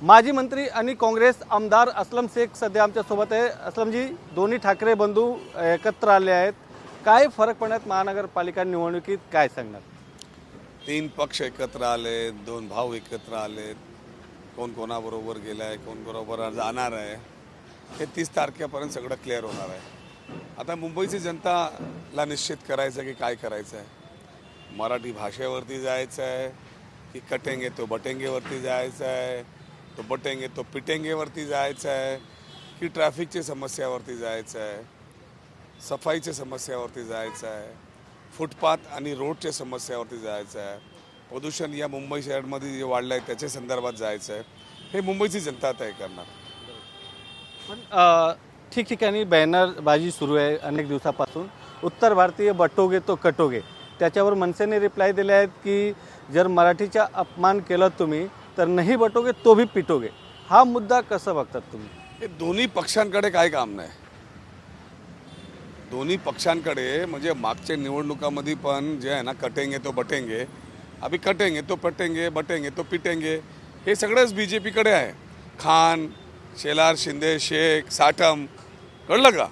माजी मंत्री आणि काँग्रेस आमदार असलम शेख सध्या आमच्यासोबत आहे. असलमजी दोन्ही ठाकरे बंधू एकत्र आले आहेत. काय फरक पडण्यात महानगरपालिका निवडणुकीत काय सांगणार? तीन पक्ष एकत्र आले दोन भाऊ एकत्र आले. कोण कोणाबरोबर गेलाय कोण बरोबर जाणार आहे हे तीस तारखेपर्यंत सगळं क्लिअर होणार आहे. आता मुंबईची जनताला निश्चित करायचं आहे की काय करायचं आहे मराठी भाषेवरती जायचं आहे की कटेंगे तो बटेंगेवरती जायचं आहे तो बटेंगे तो पिटेंगेवरती जायचं आहे की ट्रॅफिकच्या समस्यावरती जायचं आहे? सफाईच्या समस्यावरती जायचं आहे? फुटपाथ आणि रोडच्या समस्यावरती जायचं आहे? प्रदूषण या मुंबई शहरमध्ये जे वाढलं आहे त्याच्या संदर्भात जायचं आहे? हे मुंबईची जनता तय करणार. पण ठिकठिकाणी बॅनरबाजी सुरू आहे अनेक दिवसापासून. उत्तर भारतीय बटोगे तो कटोगे. त्याच्यावर मनसेने रिप्लाय दिले आहेत की जर मराठीचा अपमान केलं तुम्ही तर नाही बटोगे तो भी पिटोगे. हा मुद्दा कसं बघतात तुम्ही? हे दोन्ही पक्षांकडे काय काम नाही. दोन्ही पक्षांकडे म्हणजे मागच्या निवडणुकामध्ये पण जे आहे ना कटेंगे तो बटेंगे. अभि कटेंगे तो पटेंगे बटेंगे तो पिटेंगे. हे सगळंच बी जे पीकडे आहे. खान शेलार शिंदे शेख साठम. कळलं का?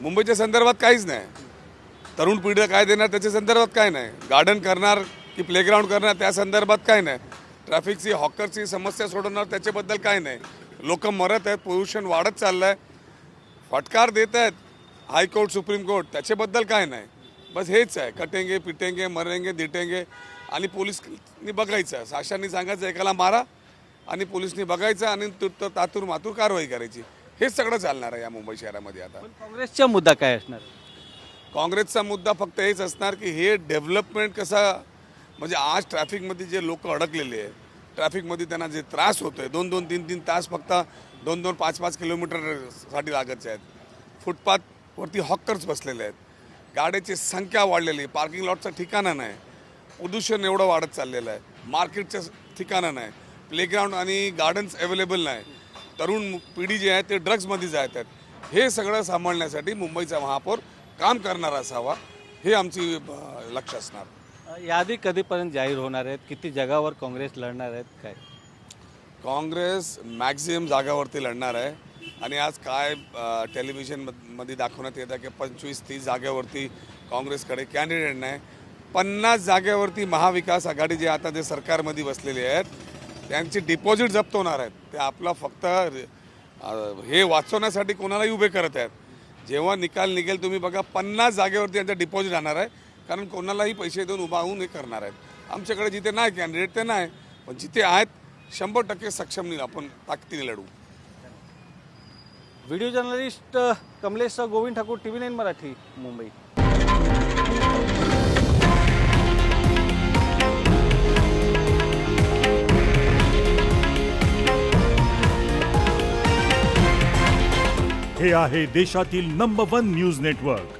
मुंबईच्या संदर्भात काहीच नाही. तरुण पिढीला काय देणार त्याच्या संदर्भात काय नाही. गार्डन करणार की प्लेग्राऊंड करणार त्या संदर्भात काय नाही. ट्रॅफिकची हॉकरची समस्या सोडवणार त्याच्याबद्दल काय नाही. लोक मरत आहेत पोल्युशन वाढत चाललं आहे फटकार देत आहेत हायकोर्ट सुप्रीम कोर्ट त्याच्याबद्दल काय नाही. बस हेच आहे कटेंगे पिटेंगे मरेंगे दिटेंगे आणि पोलिसनी बघायचं शासनाने सांगायचं एकाला मारा आणि पोलिसनी बघायचं आणि तु- त- तातूर मातूर कारवाई करायची. हेच सगळं चालणार आहे या मुंबई शहरामध्ये आता. काँग्रेसचा मुद्दा काय असणार? काँग्रेसचा मुद्दा फक्त हेच असणार की हे डेव्हलपमेंट कसा म्हणजे आज ट्रॅफिकमध्ये जे लोक अडकलेले आहेत ट्रॅफिकमध्ये त्यांना जे त्रास होतोय दोन दोन तीन तीन तास फक्त दोन दोन पाच पाच किलोमीटरसाठी लागत आहेत. फुटपाथवरती हॉकर्स बसलेले आहेत. गाड्याची संख्या वाढलेली आहे. पार्किंग लॉटचं ठिकाणं नाही. प्रदूषण एवढं वाढत चाललेलं आहे. मार्केटचं ठिकाणं नाही. प्लेग्राऊंड आणि गार्डन्स अवेलेबल नाही. तरुण पिढी जी आहे ते ड्रग्जमध्ये जात आहेत. हे सगळं सांभाळण्यासाठी मुंबईचा महापौर काम करणारा असावा हे आमची लक्ष असणार. यादी कधीपर्यंत जाहीर होणार आहेत? किती जगावर काँग्रेस लढणार आहेत? काय? काँग्रेस मॅक्झिमम जागावरती लढणार आहे. आणि आज काय टेलिव्हिजनमध्ये टेलिव्हिजन मध- मध्ये दाखवण्यात येतं की पंचवीस तीस जागेवरती काँग्रेसकडे कॅन्डिडेट नाही. पन्नास जागेवरती महाविकास आघाडी जे आता जे सरकारमध्ये बसलेले आहेत त्यांची डिपॉझिट जप्त होणार आहेत. ते आपलं फक्त हे वाचवण्यासाठी कोणालाही उभे करत आहेत. जेव्हा निकाल निघेल तुम्ही बघा पन्नास जागेवरती त्यांचं डिपॉझिट राहणार आहे. कारण कोणालाही पैसे देऊन उभा होऊन हे करणार आहेत. आमच्याकडे जिथे नाही कॅन्डिडेट ते नाही. पण जिथे आहेत शंभर टक्के सक्षम नाही आपण ताकदीने लढू. Video journalist Kamlesh Govind Thakur T V nine Marathi Mumbai. हे आहे देशातील नंबर वन न्यूज नेटवर्क